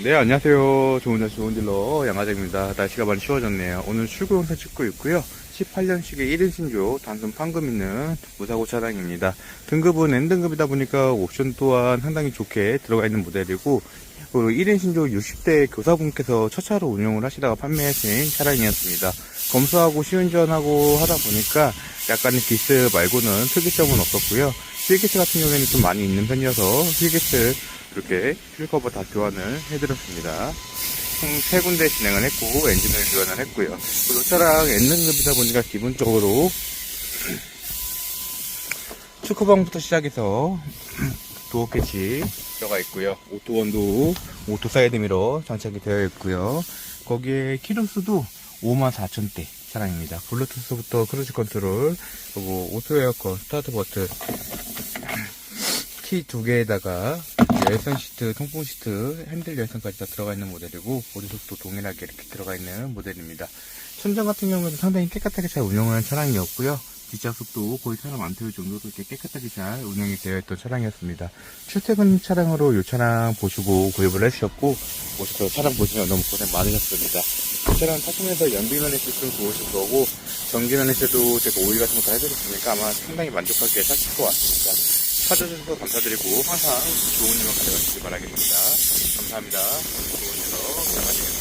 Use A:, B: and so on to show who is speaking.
A: 네, 안녕하세요. 좋은 날씨 좋은 딜러 양아재입니다. 날씨가 많이 추워졌네요. 오늘 출고 영상 찍고 있고요. 18년식의 1인 신조 단순 판금 있는 무사고 차량입니다. 등급은 N등급이다 보니까 옵션 또한 상당히 좋게 들어가 있는 모델이고 그리고 1인 신조 60대 교사분께서 첫 차로 운영을 하시다가 판매하신 차량이었습니다. 검수하고 시운전하고 하다 보니까 약간의 기스 말고는 특이점은 없었고요. 휠기스 같은 경우에는 좀 많이 있는 편이어서 휠기스 이렇게 휠커버 다 교환을 해드렸습니다. 총세 군데 진행을 했고 엔진을 교환을 했고요. 차량 N등급이다 보니까 기본적으로 축구방부터 시작해서 도어 캐치 들어가 있고요. 오토 원도 오토 사이드 미러 장착이 되어 있고요. 거기에 키로수도 54,000대 차량입니다. 블루투스부터 크루즈 컨트롤 그리고 오토 에어컨 스타트 버튼 키 두 개에다가 열선 시트, 통풍 시트, 핸들 열선까지 다 들어가 있는 모델이고 보조석도 동일하게 이렇게 들어가 있는 모델입니다. 천장 같은 경우에도 상당히 깨끗하게 잘 운영하는 차량이었고요. 뒷좌석도 거의 사람 안 태울 정도로 이렇게 깨끗하게 잘 운영이 되어 있던 차량이었습니다. 출퇴근 차량으로 이 차량 보시고 구입을 해주셨고 오셔서 차량 보시면 너무 고생 많으셨습니다. 이 차량 타시면서 연비면에 좀 좋으실 거고 전기면에 있어도 제가 오일 같은 거다 해드렸으니까 아마 상당히 만족하게 사실 것 같습니다. 찾아주셔서 감사드리고 항상 좋은 일만 가져가시길 바라겠습니다. 감사합니다. 좋은 일로. 감사합니다.